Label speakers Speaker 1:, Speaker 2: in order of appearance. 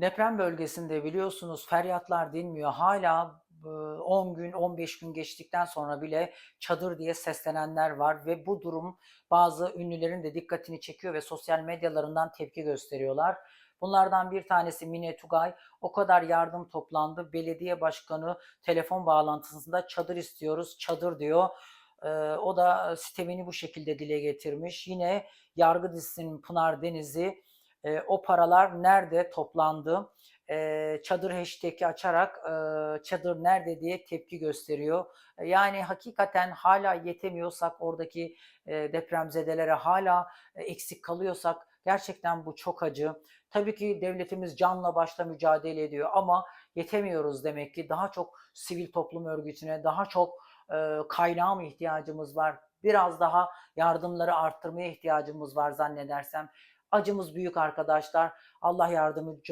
Speaker 1: Deprem bölgesinde biliyorsunuz feryatlar dinmiyor. Iıı, 10 gün, 15 gün geçtikten sonra bile çadır diye seslenenler var ve bu durum bazı ünlülerin de dikkatini çekiyor ve sosyal medyalarından tepki gösteriyorlar. Bunlardan bir tanesi Mine Tugay. O kadar yardım toplandı. Belediye başkanı telefon bağlantısında "Çadır istiyoruz, çadır." diyor. Eee, o da sitemini bu şekilde dile getirmiş. Yine Yargı dizisinin Pınar Deniz'i, eee, "O paralar nerede toplandı?" eee, çadır hashtag'i açarak, eee, "Çadır nerede?" diye tepki gösteriyor. Yani hakikaten hâlâ yetemiyorsak oradaki, eee, depremzedelere, hâlâ, eee, eksik kalıyorsak gerçekten bu çok acı. Tabii ki devletimiz canla başla mücadele ediyor ama yetemiyoruz demek ki. Daha çok sivil toplum örgütüne, daha çok, eee, kaynağa mı ihtiyacımız var? Biraz daha yardımları arttırmaya ihtiyacımız var zannedersem. Acımız büyük arkadaşlar. Allah yardımcımız